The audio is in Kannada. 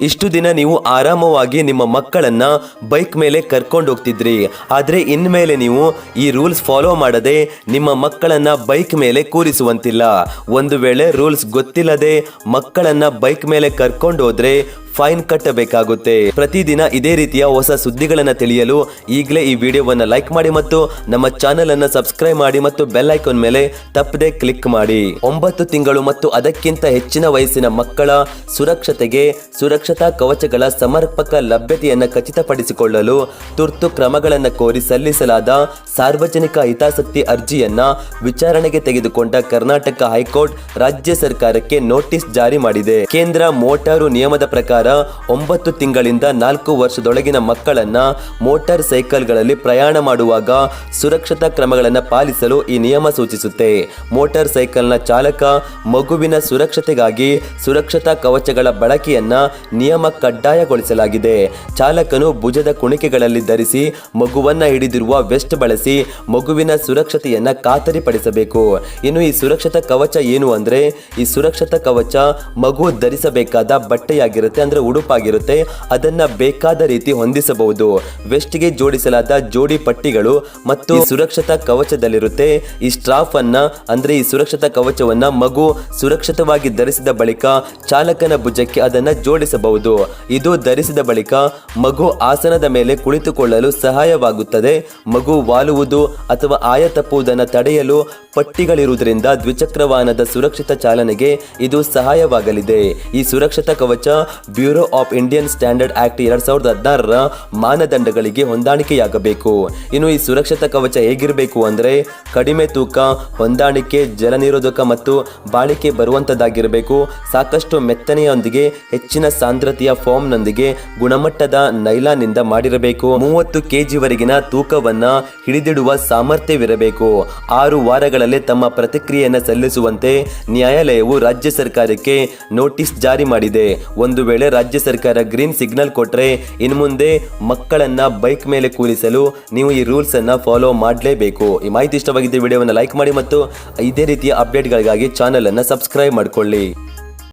ಇಷ್ಟು ದಿನ ನೀವು ಆರಾಮವಾಗಿ ನಿಮ್ಮ ಮಕ್ಕಳನ್ನ ಬೈಕ್ ಮೇಲೆ ಕರ್ಕೊಂಡು ಹೋಗ್ತಿದ್ರಿ. ಆದ್ರೆ ಇನ್ಮೇಲೆ ನೀವು ಈ ರೂಲ್ಸ್ ಫಾಲೋ ಮಾಡದೆ ನಿಮ್ಮ ಮಕ್ಕಳನ್ನ ಬೈಕ್ ಮೇಲೆ ಕೂರಿಸುವಂತಿಲ್ಲ. ಒಂದು ವೇಳೆ ರೂಲ್ಸ್ ಗೊತ್ತಿಲ್ಲದೆ ಮಕ್ಕಳನ್ನ ಬೈಕ್ ಮೇಲೆ ಕರ್ಕೊಂಡು ಹೋದ್ರೆ ಫೈನ್ ಕಟ್ಟಬೇಕಾಗುತ್ತೆ. ಪ್ರತಿದಿನ ಇದೇ ರೀತಿಯ ಹೊಸ ಸುದ್ದಿಗಳನ್ನು ತಿಳಿಯಲು ಈಗಲೇ ಈ ವಿಡಿಯೋವನ್ನ ಲೈಕ್ ಮಾಡಿ ಮತ್ತು ನಮ್ಮ ಚಾನೆಲ್ ಅನ್ನು ಸಬ್ಸ್ಕ್ರೈಬ್ ಮಾಡಿ ಮತ್ತು ಬೆಲ್ ಐಕಾನ್ ಮೇಲೆ ತಪ್ಪದೆ ಕ್ಲಿಕ್ ಮಾಡಿ. ಒಂಬತ್ತು ತಿಂಗಳು ಮತ್ತು ಅದಕ್ಕಿಂತ ಹೆಚ್ಚಿನ ವಯಸ್ಸಿನ ಮಕ್ಕಳ ಸುರಕ್ಷತೆಗೆ ಸುರಕ್ಷತಾ ಕವಚಗಳ ಸಮರ್ಪಕ ಲಭ್ಯತೆಯನ್ನು ಖಚಿತಪಡಿಸಿಕೊಳ್ಳಲು ತುರ್ತು ಕ್ರಮಗಳನ್ನು ಕೋರಿ ಸಲ್ಲಿಸಲಾದ ಸಾರ್ವಜನಿಕ ಹಿತಾಸಕ್ತಿ ಅರ್ಜಿಯನ್ನ ವಿಚಾರಣೆಗೆ ತೆಗೆದುಕೊಂಡ ಕರ್ನಾಟಕ ಹೈಕೋರ್ಟ್ ರಾಜ್ಯ ಸರ್ಕಾರಕ್ಕೆ ನೋಟಿಸ್ ಜಾರಿ ಮಾಡಿದೆ. ಕೇಂದ್ರ ಮೋಟಾರು ನಿಯಮದ ಪ್ರಕಾರ ಒಂಬತ್ತು ತಿಂಗಳಿಂದ ನಾಲ್ಕು ವರ್ಷದೊಳಗಿನ ಮಕ್ಕಳನ್ನ ಮೋಟಾರ್ ಸೈಕಲ್ಗಳಲ್ಲಿ ಪ್ರಯಾಣ ಮಾಡುವಾಗ ಸುರಕ್ಷತಾ ಕ್ರಮಗಳನ್ನು ಪಾಲಿಸಲು ಈ ನಿಯಮ ಸೂಚಿಸುತ್ತೆ. ಮೋಟಾರ್ ಸೈಕಲ್ನ ಚಾಲಕ ಮಗುವಿನ ಸುರಕ್ಷತೆಗಾಗಿ ಸುರಕ್ಷತಾ ಕವಚಗಳ ಬಳಕೆಯನ್ನ ನಿಯಮ ಕಡ್ಡಾಯಗೊಳಿಸಲಾಗಿದೆ. ಚಾಲಕನು ಭುಜದ ಕುಣಿಕೆಗಳಲ್ಲಿ ಧರಿಸಿ ಮಗುವನ್ನ ಹಿಡಿದಿರುವ ವೆಸ್ಟ್ ಬಳಸಿ ಮಗುವಿನ ಸುರಕ್ಷತೆಯನ್ನ ಖಾತರಿಪಡಿಸಬೇಕು. ಇನ್ನು ಈ ಸುರಕ್ಷತಾ ಕವಚ ಏನು ಅಂದ್ರೆ ಈ ಸುರಕ್ಷತಾ ಕವಚ ಮಗು ಧರಿಸಬೇಕಾದ ಬಟ್ಟೆಯಾಗಿರುತ್ತೆ ಅಂದ್ರೆ ಉಡುಪಾಗಿರುತ್ತೆ. ಅದನ್ನ ಬೇಕಾದ ರೀತಿ ಹೊಂದಿಸಬಹುದು. ವೆಸ್ಟ್ಗೆ ಜೋಡಿಸಲಾದ ಜೋಡಿ ಪಟ್ಟಿಗಳು ಮತ್ತು ಸುರಕ್ಷತಾ ಕವಚದಲ್ಲಿರುತ್ತೆ. ಈ ಸ್ಟ್ರಾಫ್ ಅನ್ನ ಅಂದ್ರೆ ಈ ಸುರಕ್ಷತಾ ಕವಚವನ್ನ ಮಗು ಸುರಕ್ಷಿತವಾಗಿ ಧರಿಸಿದ ಬಳಿಕ ಚಾಲಕನ ಭುಜಕ್ಕೆ ಅದನ್ನ ಜೋಡಿಸಬಹುದು. ಇದು ಧರಿಸಿದ ಬಳಿಕ ಮಗು ಆಸನದ ಮೇಲೆ ಕುಳಿತುಕೊಳ್ಳಲು ಸಹಾಯವಾಗುತ್ತದೆ. ಮಗು ವಾಲುವುದು ಅಥವಾ ಆಯ ತಪ್ಪುವುದನ್ನು ತಡೆಯಲು ಪಟ್ಟಿಗಳಿರುವುದರಿಂದ ದ್ವಿಚಕ್ರ ವಾಹನದ ಸುರಕ್ಷಿತ ಚಾಲನೆಗೆ ಇದು ಸಹಾಯವಾಗಲಿದೆ. ಈ ಸುರಕ್ಷತಾ ಕವಚ bureau of Indian standard act ಎರಡ್ ಸಾವಿರದ ಹದಿನಾರರ ಮಾನದಂಡಗಳಿಗೆ ಹೊಂದಾಣಿಕೆಯಾಗಬೇಕು. ಇನ್ನು ಈ ಸುರಕ್ಷತಾ ಕವಚ ಹೇಗಿರಬೇಕು ಅಂದರೆ ಕಡಿಮೆ ತೂಕ, ಹೊಂದಾಣಿಕೆ ಜಲನಿರೋಧಕ ಮತ್ತು ಬಾಳಿಕೆ ಬರುವಂತದ್ದಾಗಿರಬೇಕು. ಸಾಕಷ್ಟು ಮೆತ್ತನೆಯೊಂದಿಗೆ, ಹೆಚ್ಚಿನ ಸಾಂದ್ರತೆಯ ಫಾರ್ಮ್ನೊಂದಿಗೆ ಗುಣಮಟ್ಟದ ನೈಲಾನ್ನಿಂದ ಮಾಡಿರಬೇಕು. ಮೂವತ್ತು ಕೆಜಿವರೆಗಿನ ತೂಕವನ್ನು ಹಿಡಿದಿಡುವ ಸಾಮರ್ಥ್ಯವಿರಬೇಕು. ಆರು ವಾರಗಳಲ್ಲಿ ತಮ್ಮ ಪ್ರತಿಕ್ರಿಯೆಯನ್ನು ಸಲ್ಲಿಸುವಂತೆ ನ್ಯಾಯಾಲಯವು ರಾಜ್ಯ ಸರ್ಕಾರಕ್ಕೆ ನೋಟಿಸ್ ಜಾರಿ ಮಾಡಿದೆ. ಒಂದು ವೇಳೆ ರಾಜ್ಯ ಸರ್ಕಾರ ಗ್ರೀನ್ ಸಿಗ್ನಲ್ ಕೊಟ್ಟರೆ ಇನ್ನು ಮುಂದೆ ಮಕ್ಕಳನ್ನ ಬೈಕ್ ಮೇಲೆ ಕೂರಿಸಲು ನೀವು ಈ ರೂಲ್ಸ್ ಅನ್ನ ಫಾಲೋ ಮಾಡಲೇಬೇಕು. ಈ ಮಾಹಿತಿ ಇಷ್ಟವಾಗಿದ್ದ ವಿಡಿಯೋವನ್ನು ಲೈಕ್ ಮಾಡಿ ಮತ್ತು ಇದೇ ರೀತಿಯ ಅಪ್ಡೇಟ್ಗಳಿಗಾಗಿ ಚಾನಲ್ ಅನ್ನ ಸಬ್ಸ್ಕ್ರೈಬ್ ಮಾಡಿಕೊಳ್ಳಿ.